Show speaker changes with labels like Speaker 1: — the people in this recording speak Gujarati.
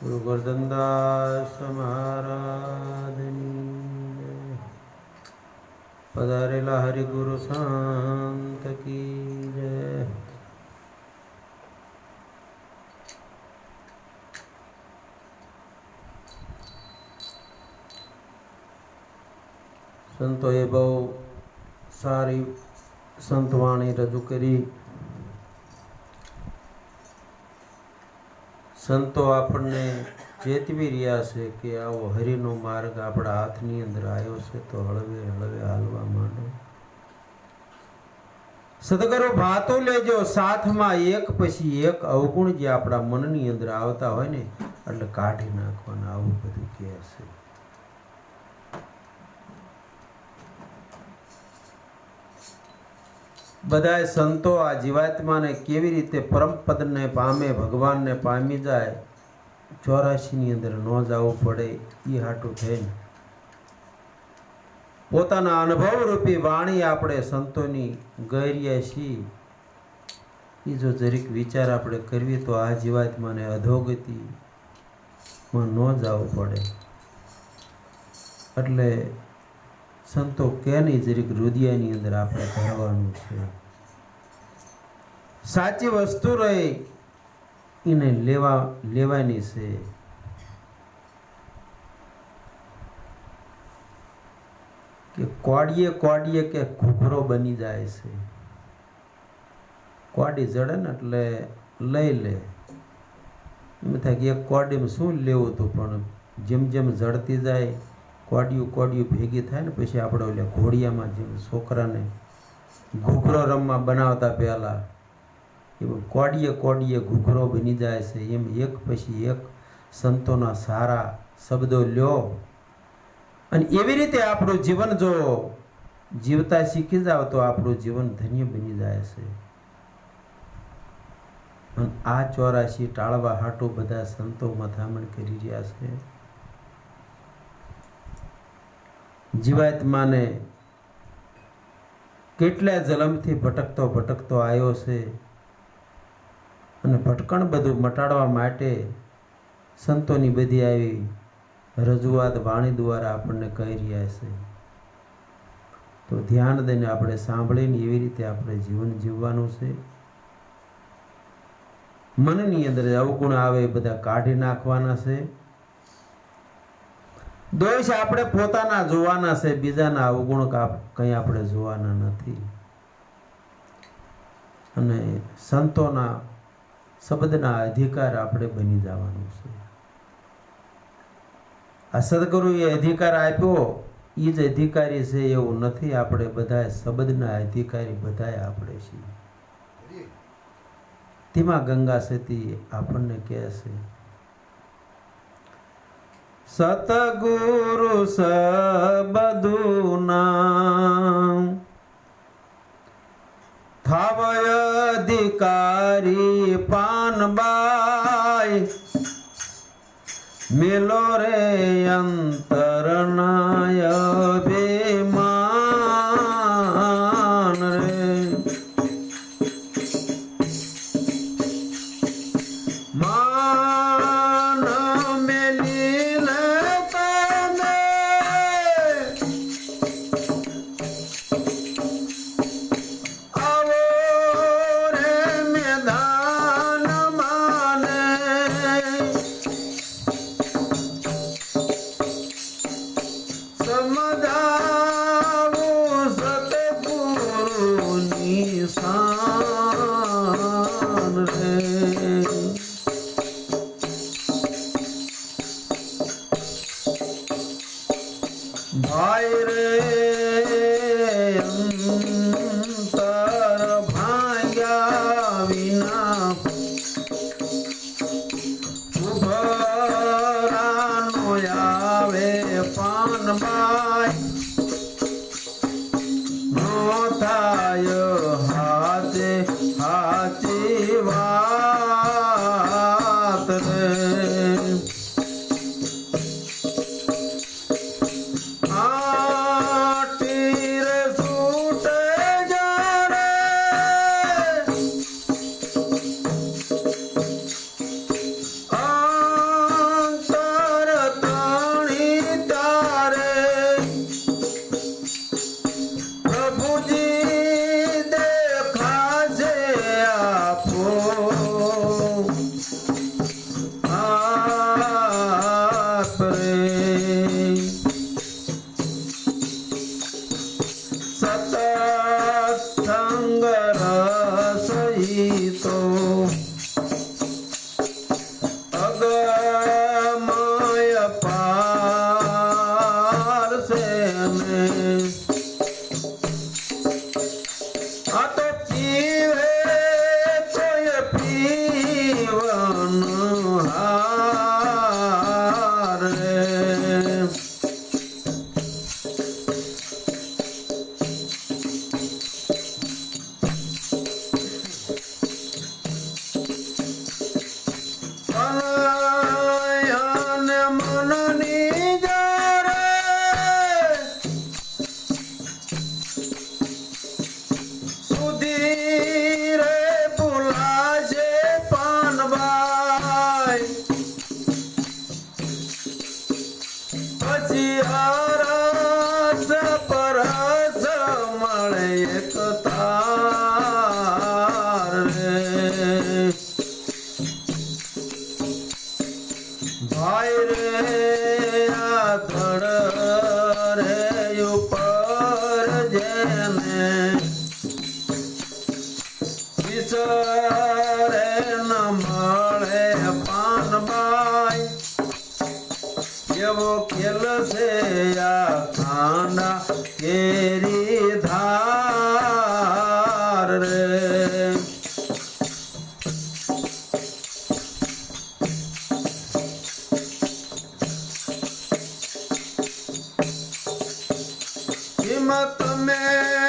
Speaker 1: ગુરુ ગોરધનદાસ મહારાજની. પધારેલા હરિગુરુ શાંત કી જય સંતોએ બહુ સારી સંતવાણી રજૂ કરી સંતો આપણને ચેતવી રહ્યા છે કે આવો હરિનો માર્ગ આપણા હાથની અંદર આવ્યો છે તો હળવે હળવે હાલવા માંડો. સદગરો ભાતો લેજો, સાથમાં એક પછી એક અવગુણ જે આપણા મનની અંદર આવતા હોય ને, એટલે કાઢી નાખવાના આવું બધું કહે છે. બધાય સંતો આ જીવાત્માને કેવી રીતે પરમપદને પામે, ભગવાનને પામી જાય ચોરાશીની અંદર ન જવું પડે એ હાટું થઈને. પોતાના અનુભવ રૂપી વાણી આપણે સંતોની ગૈરિયા છીએ. એ જો જરીક વિચાર આપણે કરવી તો આ જીવાત્માને અધોગતિમાં ન જવું પડે. એટલે સંતો કે નહીં જરીક હૃદયની અંદર આપણે ધરવાનું છે? સાચી વસ્તુ રહી, એને લેવા, લેવાની છે. કે કોડીએ કોડીએ કે ઘૂઘરો બની જાય છે? કોડી જડે ને એટલે લઈ લે. એમ થાય કે એક કોડીમાં શું લેવું હતું પણ જેમ જેમ જડતી જાય કોડિયું કોડિયું ભેગી થાય ને પછી આપણે ઓલે ઘોડિયામાં જેમ છોકરાને ઘૂઘરો રમવા બનાવતા પહેલાં એવું કોડીએ કોડીએ ઘૂઘરો બની જાય છે. એમ એક પછી એક સંતોના સારા શબ્દો લ્યો. અને એવી રીતે આપણું જીવન જો જીવતા શીખી જાવ તો આપણું જીવન ધન્ય બની જાય છે. અને આ ચોરાશી ટાળવા હાટું બધા સંતો મથામણ કરી રહ્યા છે. જીવાત્માને કેટલા જલમથી ભટકતો ભટકતો આવ્યો છે અને ભટકણ બધું મટાડવા માટે સંતોની બધી આવી રજૂઆત વાણી દ્વારા આપણને કહી રહ્યા છે. તો ધ્યાન દઈને આપણે સાંભળીને એવી રીતે આપણે જીવન જીવવાનું છે. મનની અંદર અવગુણ આવે એ બધા કાઢી નાખવાના છે. દોષ આપણે પોતાના જોવાના છે બીજાના અવગુણ કંઈ આપણે જોવાના નથી. અને સંતોના શબ્દના અધિકાર આપણે બની જવાનું છે. આ સદગુરુએ અધિકાર આપ્યો એ જ અધિકારી છે એવું નથી આપણે બધા શબ્દના અધિકારી બધા આપણે છીએ. તેમાં ગંગા સતી આપણને કહે છે સતગુરુ સબદુના થાવય અધિકારી પાનબાઈ મેલો રે અંતરનાય Ayrı see ભાઈ રે આ ધડ રે ઉપર જેને વિસરે ન મળે પાનબાઈ એવો ખેલ છે આ ખાંડા કેરી मत में